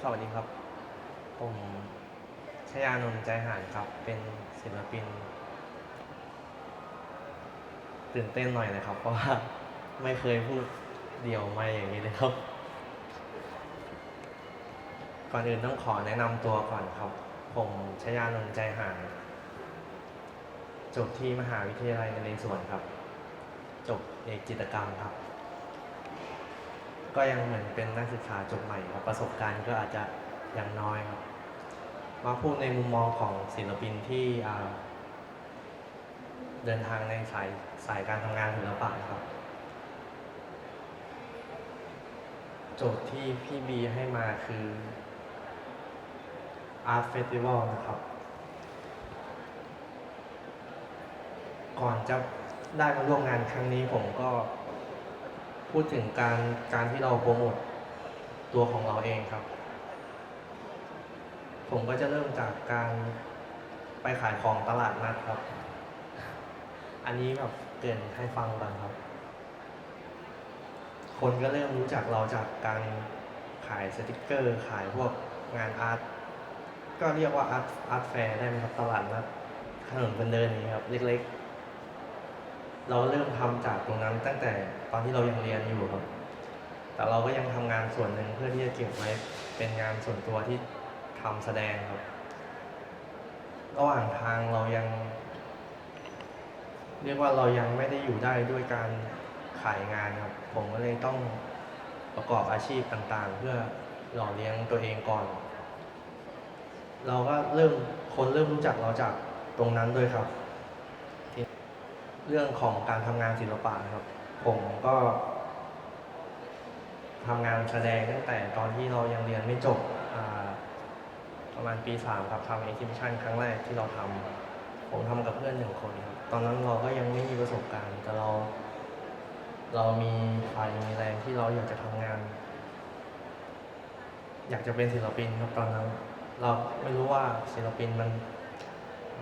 สวัสดีครับ ผมชยานนท์ใจหานครับ เป็นศิลปิน ตื่นเต้นหน่อยนะครับ เพราะว่าไม่เคยพูดเดี่ยวไม่อย่างนี้เลยครับ ก่อนอื่นต้องขอแนะนำตัวก่อนครับ ผมชยานนท์ใจหานจบที่มหาวิทยาลัยนเรศวรครับ จบเอกจิตรกรรมครับ ก็ยังเหมือนเป็นนักศึกษาจบใหม่ครับประสบการณ์ก็อาจจะยังน้อยครับ มาพูดในมุมมองของศิลปินที่เดินทางในสายสายการทำงานศิลปะครับ โจทย์ที่พี่บีให้มาคือ Art Festival นะครับ ก่อนจะได้มาร่วมงานครั้งนี้ผมก็ พูดถึงการการที่เราโปรโมทตัวของเราเองครับ ผมก็จะเริ่มจากการไปขายของตลาดนัดครับ อันนี้แบบเกินให้ฟังก่อนครับ คนก็เริ่มรู้จักเราจากการขายสติกเกอร์ ขายพวกงานอาร์ตก็เรียกว่าอาร์ตอาร์ตแฟร์ได้ไหมครับตลาดนัดถนนคนเดินนี้ครับ เล็กๆ เราเริ่มทำจากตรงนั้นตั้งแต่ตอนที่เรายังเรียนอยู่ครับ แต่เราก็ยังทำงานส่วนหนึ่งเพื่อที่จะเก็บไว้เป็นงานส่วนตัวที่ทำแสดงครับระหว่างทางเรายัง เรียกว่าเรายังไม่ได้อยู่ได้ด้วยการขายงานครับ ผมก็เลยต้องประกอบอาชีพต่างๆ เพื่อหล่อเลี้ยงตัวเองก่อน เราก็เริ่มคนเริ่มรู้จักเราจากตรงนั้นด้วยครับ เรื่องของการทำงานศิลปะนะครับ ผมก็ทำงานแสดงตั้งแต่ตอนที่เรายังเรียนไม่จบประมาณปีสามครับทำเอ็กซิบิชันครั้งแรกที่เราทำผมทำกับเพื่อนหนึ่งคนครับตอนนั้นเราก็ยังไม่มีประสบการณ์ แต่เรา เรามีไฟมีแรงที่เราอยากจะทำงาน อยากจะเป็นศิลปินครับตอนนั้น เราไม่รู้ว่าศิลปินมัน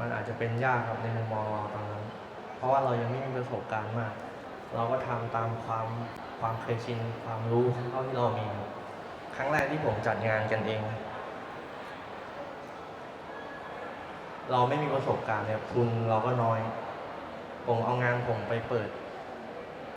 มันอาจจะเป็นยากครับในมุมมองเราตอนนั้น ราะว่าเรายังไม่มีประสบการณ์มาก เราก็ทำตามความความเคยชินความรู้เท่าที่เรามีครับครั้งแรกที่ผมจัดงานกันเอง เราไม่มีประสบการณ์เนี่ยทุนเราก็น้อย ผมเอางานผมไปเปิด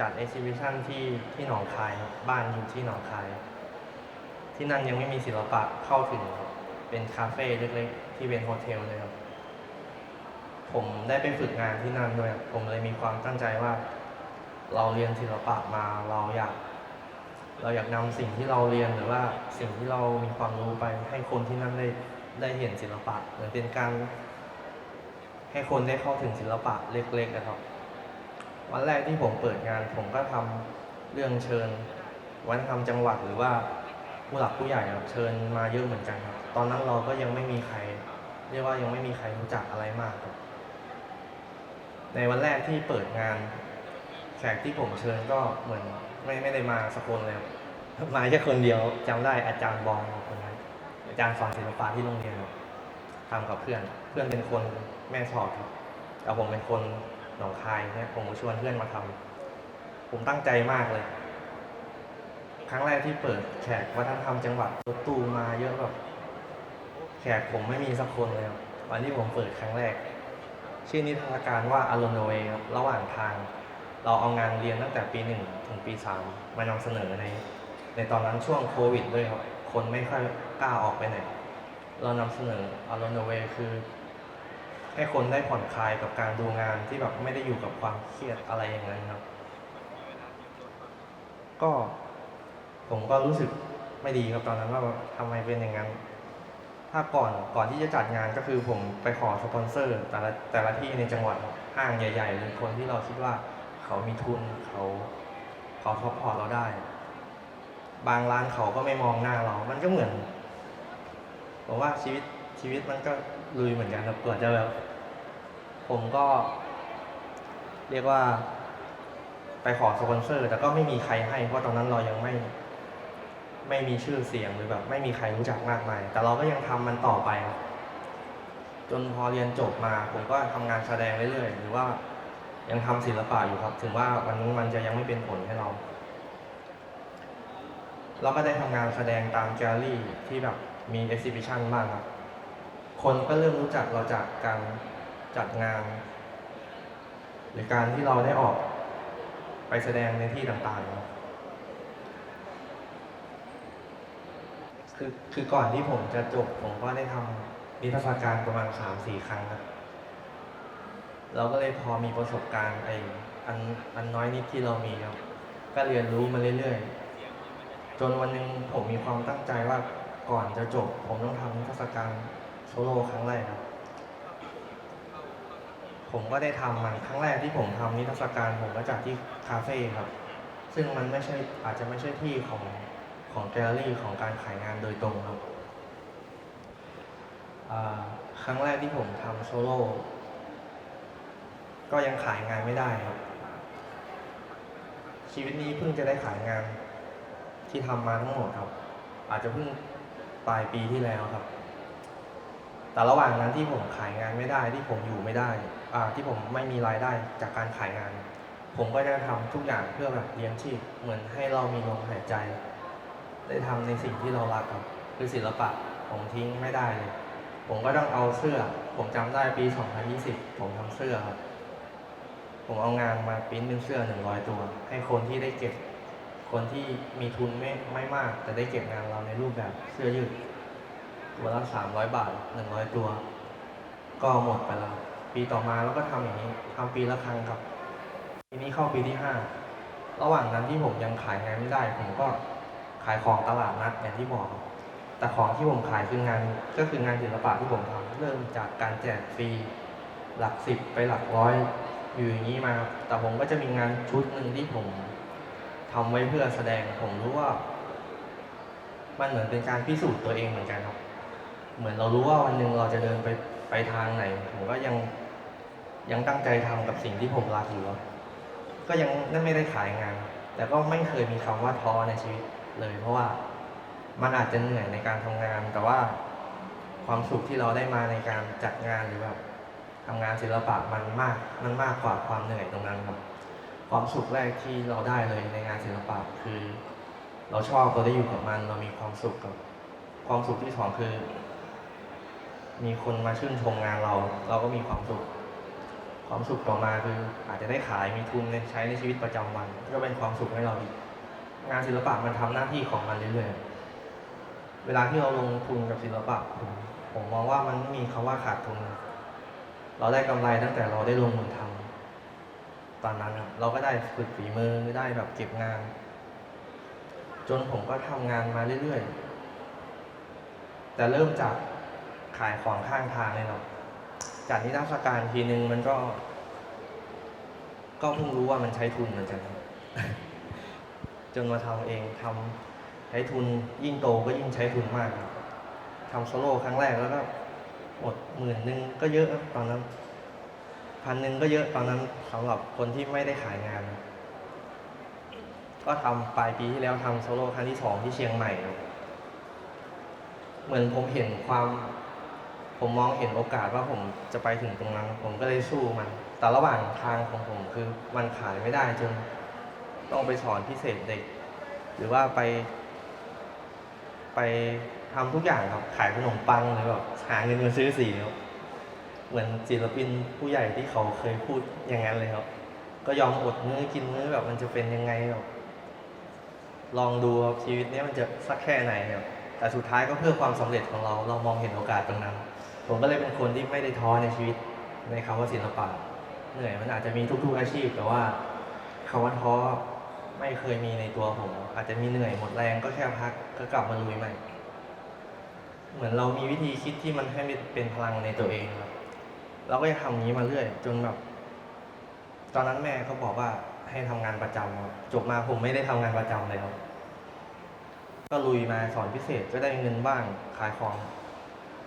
จัดเอ็กซิบิชันที่ที่หนองคายครับบ้านอยู่ที่หนองคาย ที่นั่นยังไม่มีศิลปะเข้าถึงครับเป็นคาเฟ่เล็กๆ ที่เป็นโฮเทลเลยครับ ผมได้ไปฝึกงานที่นั่นด้วยผมเลยมีความตั้งใจว่า เราเรียนศิลปะมาเราอยาก เราอยากนำสิ่งที่เราเรียนหรือว่าสิ่งที่เรามีความรู้ไป ให้คนที่นั่นได้ได้เห็นศิลปะเหมือนเป็นการ ให้คนได้เข้าถึงศิลปะเล็กๆนะครับ วันแรกที่ผมเปิดงาน ผมก็ทำเรื่องเชิญวัฒนธรรมจังหวัดหรือว่าผู้หลักผู้ใหญ่ครับเชิญมาเยอะเหมือนกันครับ ตอนนั้นเราก็ยังไม่มีใคร เรียกว่ายังไม่มีใครรู้จักอะไรมากครับ ในวันแรกที่เปิดงานแขกที่ผมเชิญก็เหมือนไม่ไม่ได้มาสักคนเลยครับมาแค่คนเดียวจำได้อาจารย์บองคนนั้นอาจารย์สอนศิลปะที่โรงเรียนครับทำกับเพื่อน เพื่อนเป็นคนแม่สอดครับแต่ผมเป็นคนหนองคายเนี่ยผมก็ชวนเพื่อนมาทำผมตั้งใจมากเลย ครั้งแรกที่เปิดแขกวัฒนธรรมจังหวัดรถตู้มาเยอะแบบแขกผมไม่มีสักคนเลยวันที่ผมเปิดครั้งแรก ชื่อนิทรรศการว่า Alone Away ครับระหว่างทาง เราเอางานเรียนตั้งแต่ปีหนึ่งถึงปีสามมานำเสนอใน ในตอนนั้นช่วงโควิดด้วยครับ คนไม่ค่อยกล้าออกไปไหน เรานำเสนอ Alone Away คือ ให้คนได้ผ่อนคลายกับการดูงานที่แบบไม่ได้อยู่กับความเครียดอะไรอย่างนั้นครับ ก็ผมก็รู้สึกไม่ดีครับตอนนั้นว่าทำไมเป็นอย่างนั้น ถ้าก่อนก่อนที่จะจัดงานก็คือผมไปขอสปอนเซอร์ แต่ละแต่ละที่ในจังหวัดห้างใหญ่ๆหรือคนที่เราคิดว่าเขามีทุนเขาเขาซัพอเราได้ บางร้านเขาก็ไม่มองหน้าเรา มันก็เหมือนผมว่าชีวิตชีวิตมันก็ลุยเหมือนกันครับกว่าจะแบบผมก็ เรียกว่า ไปขอสปอนเซอร์ แต่ก็ไม่มีใครให้เพราะตอนนั้นเรายังไม่ ไม่มีชื่อเสียงหรือแบบไม่มีใครรู้จักมากมาย แต่เราก็ยังทำมันต่อไปครับจนพอเรียนจบมาผมก็ทำงานแสดงเรื่อยๆหรือว่ายังทำศิลปะอยู่ครับ ถึงว่าวันนี้มันจะยังไม่เป็นผลให้เรา เราก็ได้ทำงานแสดงตามแกลลี่ที่แบบมีเอ็กซิบิชันบ้างครับ คนก็เริ่มรู้จักเราจากการจัดงาน หรือการที่เราได้ออกไปแสดงในที่ต่างๆครับ คือคือก่อนที่ผมจะจบผมก็ได้ทำนิทรรศการประมาณสามสี่ครั้งครับเราก็เลยพอมีประสบการณ์ไอ้อันอันน้อยนิดที่เรามีครับ ก็เรียนรู้มาเรื่อยๆ จนวันหนึ่งผมมีความตั้งใจว่าก่อนจะจบ ผมต้องทำนิทรรศการโซโล่ครั้งแรกครับ ผมก็ได้ทำมันครั้งแรกที่ผมทำนิทรรศการผมก็จัดที่คาเฟ่ครับ ซึ่งมันไม่ใช่อาจจะไม่ใช่ที่ของ ของแกลเลอรี่ของการขายงานโดยตรงครับครั้งแรกที่ผมทำโซโล่ก็ยังขายงานไม่ได้ครับ ชีวิตนี้เพิ่งจะได้ขายงานที่ทำมาทั้งหมดครับ อาจจะเพิ่งปลายปีที่แล้วครับ แต่ระหว่างนั้นที่ผมขายงานไม่ได้ที่ผมอยู่ไม่ได้ที่ผมไม่มีรายได้จากการขายงาน ผมก็จะทำทุกอย่างเพื่อแบบเลี้ยงชีพเหมือนให้เรามีลมหายใจ ได้ทำในสิ่งที่เรารักครับ คือศิลปะผมทิ้งไม่ได้เลย ผมก็ต้องเอาเสื้อ ผมจำได้ปี 2020 ผมทำเสื้อครับ ผมเอางานมาปริ้นเป็นเสื้อหนึ่งร้อยตัว ให้คนที่ได้เก็บ คนที่มีทุนไม่ไม่มาก แต่ได้เก็บงานเราในรูปแบบเสื้อยืดตัวละสามร้อยบาทหนึ่งร้อยตัว ก็หมดไปแล้ว ปีต่อมาเราก็ทำอย่างนี้ทำปีละครั้งครับปีนี้เข้าปีที่ห้าระหว่างนั้นที่ผมยังขายงานไม่ได้ ผมก็ ขายของตลาดนัดอย่างที่บอก แต่ของที่ผมขายคืองานก็คืองานศิลปะที่ผมทำเริ่มจากการแจกฟรีหลักสิบไปหลักร้อยอยู่อย่างนี้มา แต่ผมก็จะมีงานชุดหนึ่งที่ผมทำไว้เพื่อแสดงผมรู้ว่า มันเหมือนเป็นการพิสูจน์ตัวเองเหมือนกันครับ เหมือนเรารู้ว่าวันหนึ่งเราจะเดินไปไปทางไหน ผมก็ยังยังตั้งใจทำกับสิ่งที่ผมรักอยู่ก็ยังนั่นไม่ได้ขายงาน แต่ก็ไม่เคยมีคำว่าท้อในชีวิต เลย เพราะว่ามันอาจจะเหนื่อยในการทำงาน แต่ว่าความสุขที่เราได้มาในการจัดงานหรือแบบทำงานศิลปะมันมากมันมากกว่าความเหนื่อยตรงนั้นครับ ความสุขแรกที่เราได้เลยในงานศิลปะคือ เราชอบเราได้อยู่กับมัน เรามีความสุขกับ ความสุขที่สองคือ มีคนมาชื่นชมงานเรา เราก็มีความสุข ความสุขต่อมาคืออาจจะได้ขายมีทุนในใช้ในชีวิตประจำวัน ก็เป็นความสุขให้เราอีก งานศิลปะมันทำหน้าที่ของมันเรื่อยๆ เวลาที่เราลงทุนกับศิลปะผมผมมองว่ามันไม่มีคำว่าขาดทุน เราได้กำไรตั้งแต่เราได้ลงมือทำตอนนั้นครับเราก็ได้ฝึกฝีมือได้แบบเก็บงาน จนผมก็ทำงานมาเรื่อยๆ แต่เริ่มจากขายของข้างทางเลยเนาะจากนิทรรศการทีนึงมันก็ ก็เพิ่งรู้ว่ามันใช้ทุนเหมือนกัน จนมาทำเองทำใช้ทุนยิ่งโตก็ยิ่งใช้ทุนมากครับทำโซโล่ครั้งแรกแล้วก็หมดหมื่นหนึ่งก็เยอะครับตอนนั้นพันหนึ่งก็เยอะตอนนั้นสำหรับคนที่ไม่ได้ขายงาน ก็ทำปลายปีที่แล้วทำโซโล่ครั้งที่สองที่เชียงใหม่ เหมือนผมเห็นความผมมองเห็นโอกาสว่าผมจะไปถึงตรงนั้น ผมก็เลยสู้มัน แต่ระหว่างทางของผมคือมันขายไม่ได้จน ต้องไปสอนพิเศษเด็ก หรือว่าไป ไปทำทุกอย่างครับขายขนมปังหรือแบบหาเงินมาซื้อสีครับเหมือนศิลปินผู้ใหญ่ที่เขาเคยพูดอย่างนั้นเลยครับ ก็ยอมอดมื้อกินมื้อแบบมันจะเป็นยังไงแบบลองดูครับชีวิตนี้มันจะสักแค่ไหนครับแต่สุดท้ายก็เพื่อความสำเร็จของเราเรามองเห็นโอกาสตรงนั้น ผมก็เลยเป็นคนที่ไม่ได้ท้อในชีวิตในคำว่าศิลปะเหนื่อยมันอาจจะมีทุกๆอาชีพ แต่ว่าคำว่าท้อ ไม่เคยมีในตัวผม อาจจะมีเหนื่อยหมดแรงก็แค่พักก็กลับมาลุยใหม่ เหมือนเรามีวิธีคิดที่มันให้เป็นพลังในตัวเองครับเราก็จะทำอย่างนี้มาเรื่อย จนแบบ ตอนนั้นแม่เขาบอกว่าให้ทำงานประจำครับจบมาผมไม่ได้ทำงานประจำเลยครับก็ลุยมาสอนพิเศษก็ได้เงินบ้างขายของ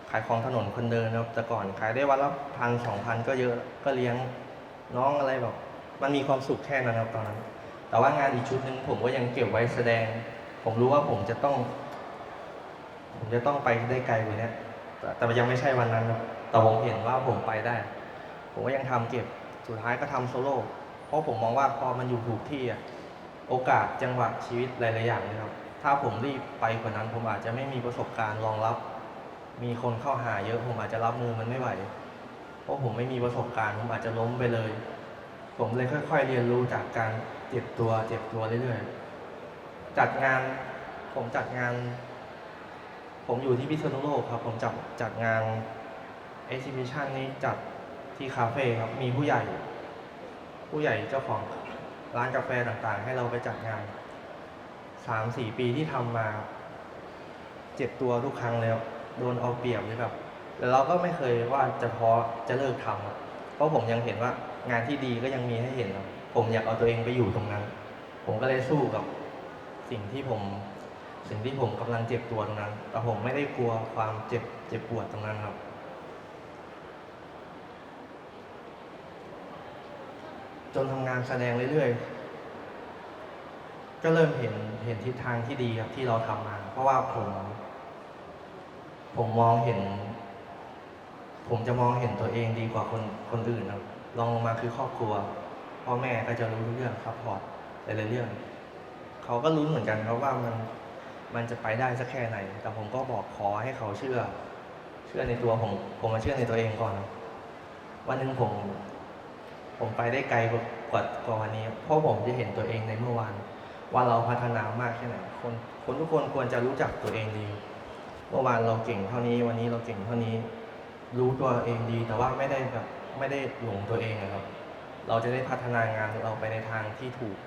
ขายของถนนคนเดินครับแต่ก่อนขายได้วันละพันสองพันก็เยอะก็เลี้ยงน้องอะไรแบบมันมีความสุขแค่นั้นครับตอนนั้น แต่ว่างานอีกชุดหนึ่งผมก็ยังเก็บไว้แสดง ผมรู้ว่าผมจะต้อง ผมจะต้องไปได้ไกลกว่านี้แต่แต่ยังไม่ใช่วันนั้นครับแต่ผมเห็นว่าผมไปได้ ผมก็ยังทำเก็บสุดท้ายก็ทำโซโล่เพราะผมมองว่าพอมันอยู่ถูกที่อะโอกาสจังหวะชีวิตหลายๆอย่างเลยครับ ถ้าผมรีบไปกว่านั้น ผมอาจจะไม่มีประสบการณ์รองรับ มีคนเข้าหาเยอะผมอาจจะรับมือมันไม่ไหว เพราะผมไม่มีประสบการณ์ ผมอาจจะล้มไปเลย ผมเลยค่อย ๆ เรียนรู้จากการ เจ็บตัว เจ็บตัวเรื่อยๆจัดงานผมจัดงาน ผมอยู่ที่พิษณุโลกครับ ผมจัดจัดงานเอ็กซิบิชันนี้จัดที่คาเฟ่ครับ มีผู้ใหญ่ ผู้ใหญ่เจ้าของร้านกาแฟต่างๆ ให้เราไปจัดงานสามสี่ปีที่ทำมา เจ็บตัวทุกครั้งแล้ว โดนเอาเปรียบเลยแบบแต่เราก็ไม่เคยว่าจะพอจะเลิกทำเพราะผมยังเห็นว่างานที่ดีก็ยังมีให้เห็นครับ ผมอยากเอาตัวเองไปอยู่ตรงนั้น ผมก็เลยสู้กับสิ่งที่ผม สิ่งที่ผมกำลังเจ็บตัวตรงนั้น แต่ผมไม่ได้กลัวความเจ็บเจ็บปวดตรงนั้นครับ จนทำงานแสดงเรื่อยๆ ก็เริ่มเห็นเห็นทิศทางที่ดีครับที่เราทำมา เพราะว่าผม ผมมองเห็น ผมจะมองเห็นตัวเองดีกว่าคนคนอื่นครับลองลงมาคือครอบครัว พ่อแม่ก็จะรู้ทุกเรื่องซัพพอร์ตหลายๆเรื่อง เขาก็รู้เหมือนกันครับว่ามันมันจะไปได้สักแค่ไหน แต่ผมก็บอกขอให้เขาเชื่อ เชื่อในตัวผม ผมมาเชื่อในตัวเองก่อน วันหนึ่งผม ผมไปได้ไกลกว่ากว่ากว่าวันนี้ เพราะผมจะเห็นตัวเองในเมื่อวาน ว่าเราพัฒนามากแค่ไหน คนคนทุกคนควรจะรู้จักตัวเองดี เมื่อวานเราเก่งเท่านี้ วันนี้เราเก่งเท่านี้ รู้ตัวเองดี แต่ว่าไม่ได้แบบไม่ได้หลงตัวเองนะครับ เราจะได้พัฒนางานเราไปในทางที่ถูก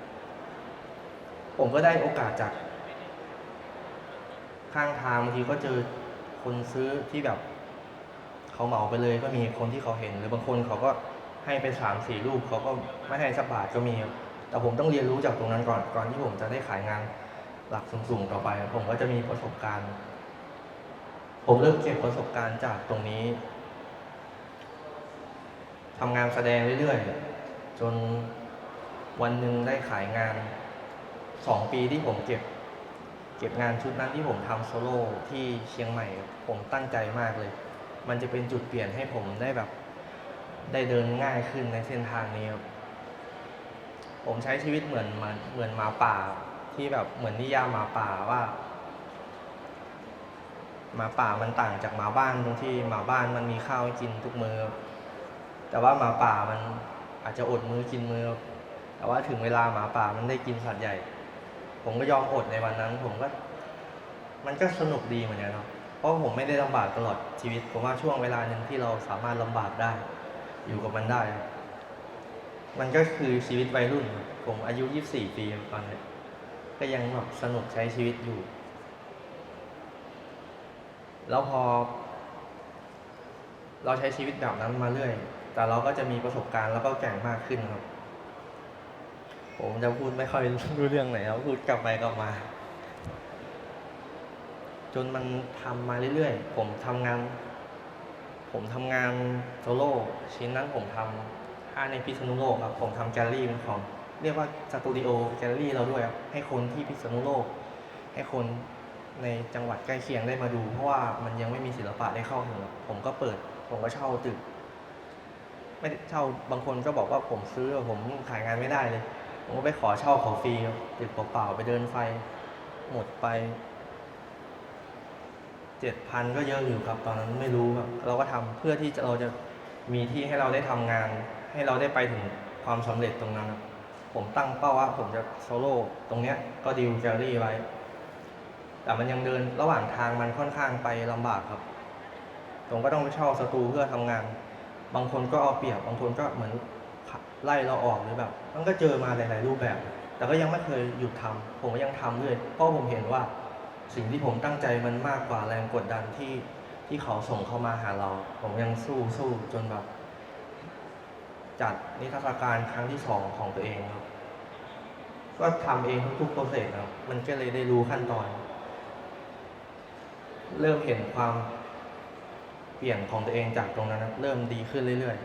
ผมก็ได้โอกาสจากข้างทางบางทีก็เจอคนซื้อที่แบบเขาเหมาไปเลยก็มีคนที่เขาเห็น หรือบางคนเขาก็ให้ไปสามสี่รูปเขาก็ไม่ให้สักบาทก็มี แต่ผมต้องเรียนรู้จากตรงนั้นก่อนก่อนที่ผมจะได้ขายงานหลักสูงๆต่อไป ผมก็จะมีประสบการณ์ ผมเริ่มเก็บประสบการณ์จากตรงนี้ทำงานแสดงเรื่อยๆ จนวันหนึ่งได้ขายงานสองปีที่ผมเก็บ เก็บงานชุดนั้นที่ผมทำโซโล่ที่เชียงใหม่ ผมตั้งใจมากเลย มันจะเป็นจุดเปลี่ยนให้ผมได้แบบ ได้เดินง่ายขึ้นในเส้นทางนี้ครับผมใช้ชีวิตเหมือนเหมือนหมาป่าที่แบบเหมือนนิยามหมาป่าว่าหมาป่ามันต่างจากหมาบ้านตรงที่หมาบ้านมันมีข้าวให้กินทุกมือ แต่ว่าหมาป่ามัน อาจจะอดมือกินมือ แต่ว่าถึงเวลาหมาป่ามันได้กินสัตว์ใหญ่ ผมก็ยอมอดในวันนั้น ผมก็ มันก็สนุกดีเหมือนกันครับเพราะผมไม่ได้ลำบากตลอดชีวิต ผมว่าช่วงเวลาหนึ่งที่เราสามารถลำบากได้ อยู่กับมันได้ มันก็คือชีวิตวัยรุ่น ผมอายุ 24 ปีตอนนี้ก็ยังแบบสนุกใช้ชีวิตอยู่ แล้วพอ เราใช้ชีวิตแบบนั้นมาเรื่อย แต่เราก็จะมีประสบการณ์แล้วก็แก่งมากขึ้นครับ ผมจะพูดไม่ค่อยรู้เรื่องไหนครับพูดกลับไปกลับมา จนมันทำมาเรื่อยๆ ผมทำงาน ผมทำงานโซโล่ชิ้นนั้นผมทำถ้าในพิษณุโลกครับ ผมทำแกลลี่เป็นของ เรียกว่าสตูดิโอแกลลี่เราด้วยครับให้คนที่พิษณุโลก ให้คนในจังหวัดใกล้เคียงได้มาดู เพราะว่ามันยังไม่มีศิลปะได้เข้าถึงผมก็เปิด ผมก็เช่าตึก ไม่เช่าบางคนก็บอกว่าผมซื้อผมขายงานไม่ได้เลย ผมก็ไปขอเช่าขอฟรีตึกเปล่าๆไปเดินไฟ หมดไปเจ็ดพันก็เยอะอยู่ครับ ตอนนั้นไม่รู้ครับ เราก็ทำเพื่อที่จะเราจะมีที่ให้เราได้ทำงาน ให้เราได้ไปถึงความสำเร็จตรงนั้นครับผมตั้งเป้าว่าผมจะโซโล่ตรงเนี้ยก็ดิวแกลลี่ไว้ แต่มันยังเดินระหว่างทางมันค่อนข้างไปลำบากครับ ผมก็ต้องไปเช่าสตูเพื่อทำงาน บางคนก็เอาเปรียบบางคนก็เหมือนไล่เราออกหรือแบบ มันก็เจอมาหลาย ๆ รูปแบบ แต่ก็ยังไม่เคยหยุดทำผมก็ยังทำเรื่อยเพราะผมเห็นว่าสิ่งที่ผมตั้งใจมันมากกว่าแรงกดดันที่ที่เขาส่งเข้ามาหาเรา ผมยังสู้สู้จนแบบ จัดนิทรรศการครั้งที่สองของตัวเองครับ ก็ทำเองทุกๆโปรเซสครับ มันก็เลยได้รู้ขั้นตอน เริ่มเห็นความ เปลี่ยนของตัวเองจากตรงนั้นเริ่มดีขึ้นเรื่อย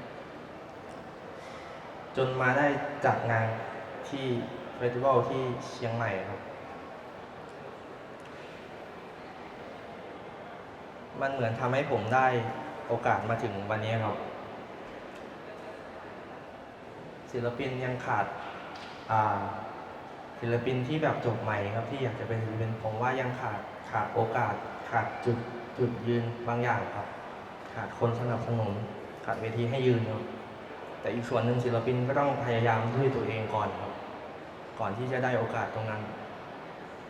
ๆ จนมาได้จัดงานที่เฟสติวัลที่เชียงใหม่ครับ มันเหมือนทำให้ผมได้โอกาสมาถึงวันนี้ครับ ศิลปินยังขาดอ่าศิศิลปินที่แบบจบใหม่ครับที่อยากจะเป็นศิลปินผมว่ายังขาดขาดโอกาสขาดจุดจุดยืนบางอย่างครับ ขาดคนสนับสนุนขาดเวทีให้ยืนครับแต่อีกส่วนหนึ่งศิลปินก็ต้องพยายามด้วยตัวเองก่อนครับ ก่อนที่จะได้โอกาสตรงนั้น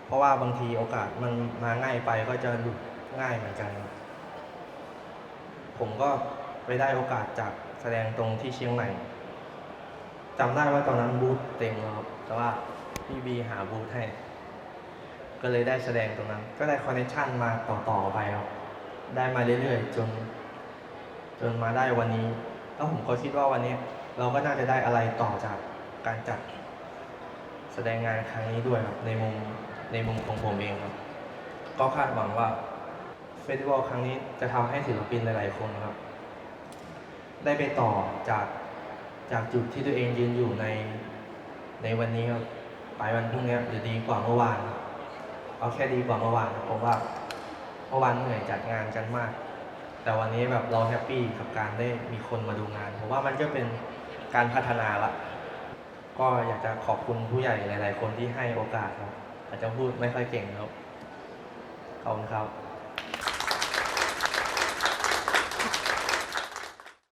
เพราะว่าบางทีโอกาสมันมาง่ายไปก็จะหลุดง่ายเหมือนกัน ผมก็ไปได้โอกาสจากแสดงตรงที่เชียงใหม่จำได้ว่าตอนนั้นบูธเต็มครับแต่ว่าพี่บีหาบูธให้ ก็เลยได้แสดงตรงนั้น ก็ได้คอนเนคชั่นมาต่อๆไปครับ ได้มาเรื่อยๆ จน จนมาได้วันนี้ แล้วผมก็คิดว่าวันนี้เราก็น่าจะได้อะไรต่อจากการจัดแสดงงานครั้งนี้ด้วยครับในมุมในมุมของผมเองครับ ก็คาดหวังว่าเฟสติวัลครั้งนี้จะทำให้ศิลปินหลาย ๆ คนครับ ได้ไปต่อจากจากจุดที่ตัวเองยืนอยู่ในในวันนี้ครับไปวันพรุ่งนี้จะดีกว่าเมื่อวาน เอาแค่ดีกว่าเมื่อวานครับผมว่าเมื่อวานเหนื่อยจัดงานกันมาก แต่วันนี้แบบเราแฮปปี้กับการได้มีคนมาดูงาน เพราะว่ามันก็เป็นการพัฒนาละ ก็อยากจะขอบคุณผู้ใหญ่หลาย ๆ คนที่ให้โอกาสครับอาจจะพูดไม่ค่อยเก่งครับ ขอบคุณครับ